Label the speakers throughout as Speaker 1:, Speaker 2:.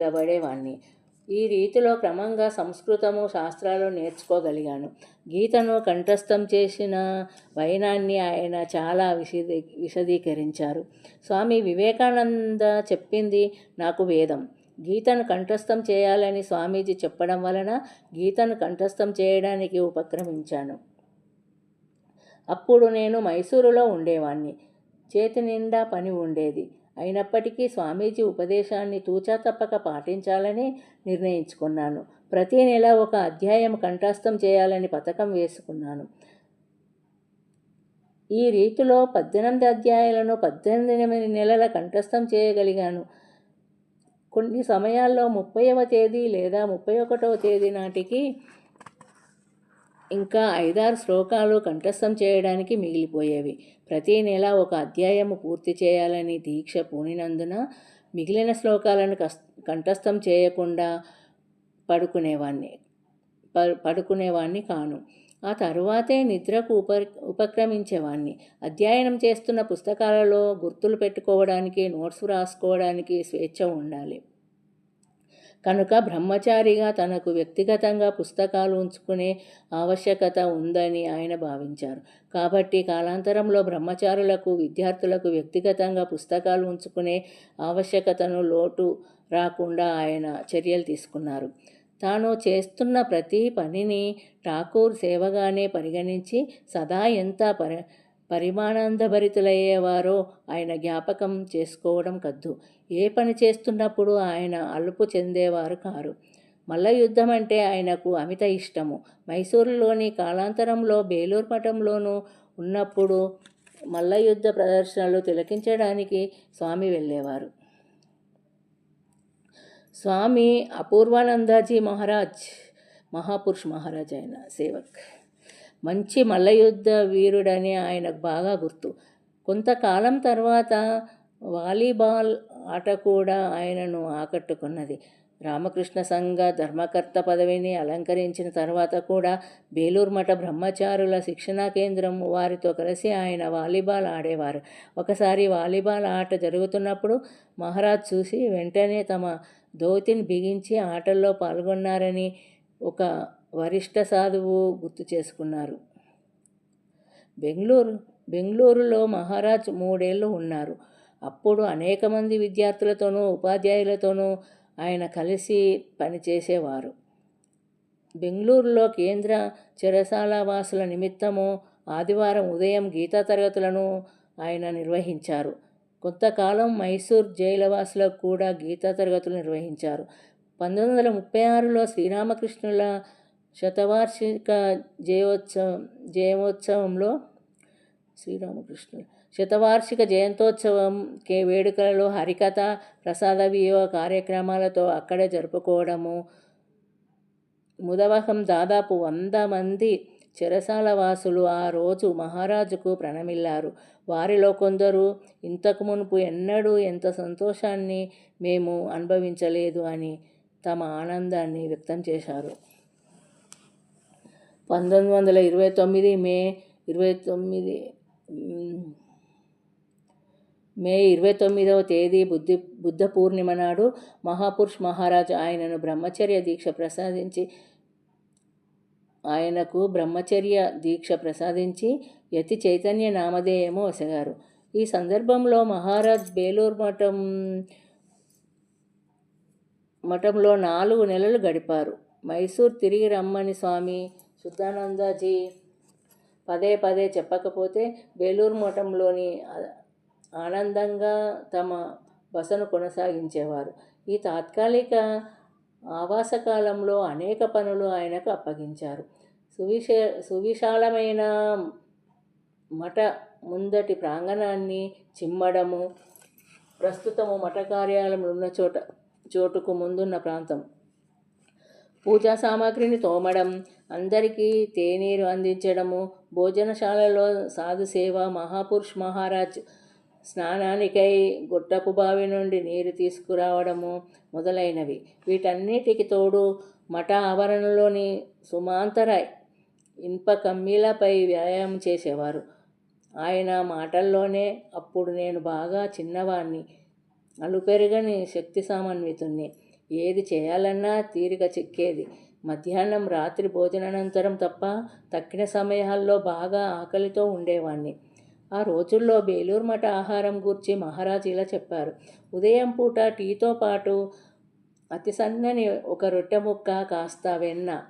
Speaker 1: నిలబడేవాణ్ణి ఈ రీతిలో క్రమంగా సంస్కృతము శాస్త్రాలు నేర్చుకోగలిగాను. గీతను కంఠస్థం చేసిన వైనాన్ని ఆయన చాలా విశదీ విశదీకరించారు. స్వామి వివేకానంద చెప్పింది నాకు వేదం. గీతను కంఠస్థం చేయాలని స్వామీజీ చెప్పడం వలన గీతను కంఠస్థం చేయడానికి ఉపక్రమించాను. అప్పుడు నేను మైసూరులో ఉండేవాణ్ణి. చేతి నిండా పని ఉండేది. అయినప్పటికీ స్వామీజీ ఉపదేశాన్ని తూచా తప్పక పాటించాలని నిర్ణయించుకున్నాను. ప్రతి నెల ఒక అధ్యాయం కంఠస్థం చేయాలని పథకం వేసుకున్నాను. ఈ రీతిలో పద్దెనిమిది అధ్యాయాలను పద్దెనిమిది నెలల కంఠస్థం చేయగలిగాను. కొన్ని సమయాల్లో ముప్పైవ తేదీ లేదా ముప్పై ఒకటవ తేదీ నాటికి ఇంకా ఐదారు శ్లోకాలు కంఠస్థం చేయడానికి మిగిలిపోయేవి. ప్రతి నెల ఒక అధ్యాయము పూర్తి చేయాలని దీక్ష పూనినందున మిగిలిన శ్లోకాలను కస్ కంఠస్థం చేయకుండా పడుకునేవాణ్ణి ప పడుకునేవాణ్ణి కాను. ఆ తరువాతే నిద్రకు ఉప ఉపక్రమించేవాణ్ణి. అధ్యయనం చేస్తున్న పుస్తకాలలో గుర్తులు పెట్టుకోవడానికి నోట్స్ రాసుకోవడానికి స్వేచ్ఛ ఉండాలి. కనుక బ్రహ్మచారిగా తనకు వ్యక్తిగతంగా పుస్తకాలు ఉంచుకునే ఆవశ్యకత ఉందని ఆయన భావించారు. కాబట్టి కాలాంతరంలో బ్రహ్మచారులకు విద్యార్థులకు వ్యక్తిగతంగా పుస్తకాలు ఉంచుకునే ఆవశ్యకతను లోటు రాకుండా ఆయన చర్యలు తీసుకున్నారు. తాను చేస్తున్న ప్రతి పనిని ఠాకూర్ సేవగానే పరిగణించి సదా ఎంత పరి పరిమానందభరితులయ్యేవారో ఆయన జ్ఞాపకం చేసుకోవడం కద్దు. ఏ పని చేస్తున్నప్పుడు ఆయన అలుపు చెందేవారు కారు. మల్ల యుద్ధం అంటే ఆయనకు అమిత ఇష్టము. మైసూరులోని కాలాంతరంలో బేలూరు మఠంలోనూ ఉన్నప్పుడు మల్ల యుద్ధ ప్రదర్శనలు తిలకించడానికి స్వామి వెళ్ళేవారు. స్వామి అపూర్వానందాజీ మహారాజ్ మహాపురుష్ మహారాజ్ ఆయన సేవక్. మంచి మల్లయుద్ధ వీరుడని ఆయనకు బాగా గుర్తు. కొంతకాలం తర్వాత వాలీబాల్ ఆట కూడా ఆయనను ఆకట్టుకున్నది. రామకృష్ణ సంఘ ధర్మకర్త పదవిని అలంకరించిన తర్వాత కూడా బేలూరు మఠ బ్రహ్మచారుల శిక్షణా కేంద్రం వారితో కలిసి ఆయన వాలీబాల్ ఆడేవారు. ఒకసారి వాలీబాల్ ఆట జరుగుతున్నప్పుడు మహారాజ్ చూసి వెంటనే తమ ధోతిని బిగించి ఆటల్లో పాల్గొన్నారని ఒక వరిష్ట సాధువు గుర్తు చేసుకున్నారు. బెంగళూరు బెంగళూరులో మహారాజ్ మూడేళ్ళు ఉన్నారు. అప్పుడు అనేక మంది విద్యార్థులతోనూ ఉపాధ్యాయులతోనూ ఆయన కలిసి పనిచేసేవారు బెంగళూరులో కేంద్ర చెరసాల వాసుల నిమిత్తము ఆదివారం ఉదయం గీతా తరగతులను ఆయన నిర్వహించారు. కొంతకాలం మైసూర్ జైలవాసులకు కూడా గీతా తరగతులు నిర్వహించారు. పంతొమ్మిది వందల ముప్పై ఆరులో శ్రీరామకృష్ణుల శతవార్షిక జయోత్సవం జయోత్సవంలో శ్రీరామకృష్ణుడు. శతవార్షిక జయంతోత్సవం కే వేడుకలలో హరికథ ప్రసాద వియోగ కార్యక్రమాలతో అక్కడే జరుపుకోవడము. ముదవహం దాదాపు వంద మంది చెరసాల వాసులు ఆ రోజు మహారాజుకు ప్రణమిల్లారు. వారిలో కొందరు ఇంతకు మునుపు ఎన్నడూ ఎంత సంతోషాన్ని మేము అనుభవించలేదు అని తమ ఆనందాన్ని వ్యక్తం చేశారు. పంతొమ్మిది వందల ఇరవై తొమ్మిది మే ఇరవై తొమ్మిది మే ఇరవై తొమ్మిదవ తేదీ బుద్ధి బుద్ధ పూర్ణిమ నాడు మహాపురుష్ మహారాజ్ ఆయనను బ్రహ్మచర్య దీక్ష ప్రసాదించి ఆయనకు బ్రహ్మచర్య దీక్ష ప్రసాదించి యతి చైతన్య నామధేయము వసగారు ఈ సందర్భంలో మహారాజ్ బేలూరు మఠం మఠంలో నాలుగు నెలలు గడిపారు. మైసూర్ తిరిగి రమ్మని స్వామి సుద్ధానందజీ పదే పదే చెప్పకపోతే బేలూరు మఠంలోని ఆనందంగా తమ బసను కొనసాగించేవారు. ఈ తాత్కాలిక ఆవాసకాలంలో అనేక పనులు ఆయనకు అప్పగించారు. సువిశే సువిశాలమైన మఠ ముందటి ప్రాంగణాన్ని చిమ్మడము ప్రస్తుతము మఠ కార్యాలయం ఉన్న చోట చోటుకు ముందున్న ప్రాంతం. పూజా సామాగ్రిని తోమడం అందరికీ తేనీరు అందించడము భోజనశాలలో సాధు సేవ మహాపురుష్ మహారాజ్ స్నానానికై గుట్టపు బావి నుండి నీరు తీసుకురావడము మొదలైనవి. వీటన్నిటికి తోడు మఠ ఆవరణలోని సుమాంతర ఇనుప కమ్మీలపై వ్యాయామం చేసేవారు. ఆయన మాటల్లోనే అప్పుడు నేను బాగా చిన్నవాణ్ణి అలుపెరగని శక్తి సామాన్వితుణ్ణి. ఏది చేయాలన్నా తీరిక చిక్కేది. మధ్యాహ్నం రాత్రి భోజనానంతరం తప్ప తక్కిన సమయాల్లో బాగా ఆకలితో ఉండేవాణ్ణి. ఆ రోజుల్లో బేలూరు మఠ ఆహారం గూర్చి మహారాజు ఇలా చెప్పారు. ఉదయం పూట టీతో పాటు అతి సన్నని ఒక రొట్టె ముక్క కాస్త వెన్న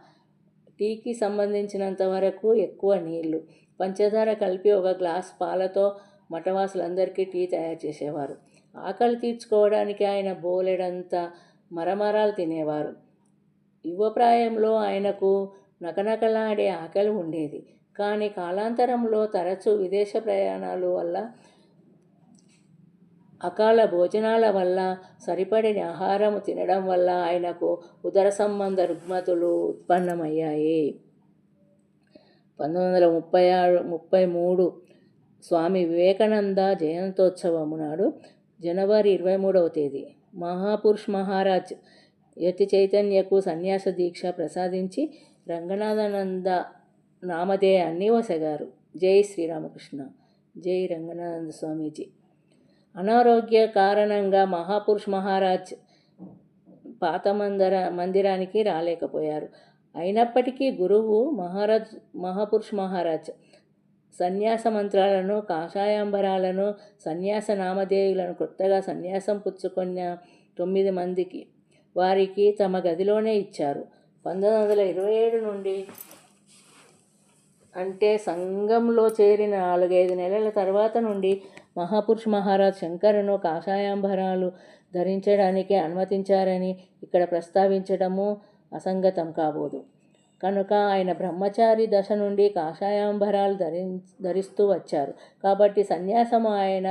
Speaker 1: టీకి సంబంధించినంత వరకు ఎక్కువ నీళ్ళు పంచదార కలిపి ఒక గ్లాస్ పాలతో మఠవాసులందరికీ టీ తయారు చేసేవారు. ఆకలి తీర్చుకోవడానికి ఆయన బోలెడంత మరమరాలు తినేవారు. యువప్రాయంలో ఆయనకు నకనకలాడే ఆకలి ఉండేది. కానీ కాలాంతరంలో తరచూ విదేశ ప్రయాణాలు వల్ల అకాల భోజనాల వల్ల సరిపడిన ఆహారం తినడం వల్ల ఆయనకు ఉదర సంబంధ రుగ్మతులు ఉత్పన్నమయ్యాయి. పంతొమ్మిది వందల ముప్పై ఆరు ముప్పై మూడు స్వామి వివేకానంద జయంతోత్సవము నాడు జనవరి ఇరవై మూడవ తేదీ మహాపురుష్ మహారాజ్ యతి చైతన్యకు సన్యాస దీక్ష ప్రసాదించి రంగనాథానంద నామధేయాన్ని వసగారు జై శ్రీరామకృష్ణ. జై రంగనానంద స్వామీజీ. అనారోగ్య కారణంగా మహాపురుష్ మహారాజ్ పాత మందిర మందిరానికి రాలేకపోయారు. అయినప్పటికీ గురువు మహారాజ్ మహాపురుష్ మహారాజ్ సన్యాస మంత్రాలను కాషాయాంబరాలను సన్యాస నామధేయులను కొత్తగా సన్యాసం పుచ్చుకున్న తొమ్మిది మందికి వారికి తమ గదిలోనే ఇచ్చారు. పంతొమ్మిది వందల ఇరవై ఏడు నుండి అంటే సంఘంలో చేరిన నాలుగైదు నెలల తర్వాత నుండి మహాపురుష్ మహారాజ్ శంకరును కాషాయాంబరాలు ధరించడానికి అనుమతించారని ఇక్కడ ప్రస్తావించడము అసంగతం కాబోదు. కనుక ఆయన బ్రహ్మచారి దశ నుండి కాషాయాంబరాలు ధరి ధరిస్తూ వచ్చారు. కాబట్టి సన్యాసం ఆయన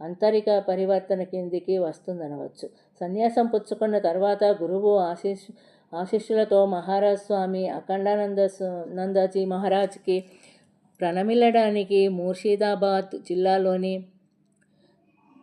Speaker 1: అంతరిక పరివర్తన కిందికి వస్తుందనవచ్చు. సన్యాసం పుచ్చుకున్న తర్వాత గురువు ఆశీస్ ఆశీస్సులతో మహారాజ్ స్వామి అఖండానంద నందాజీ నందజీ మహారాజ్కి ప్రణమిల్లడానికి ముర్షిదాబాద్ జిల్లాలోని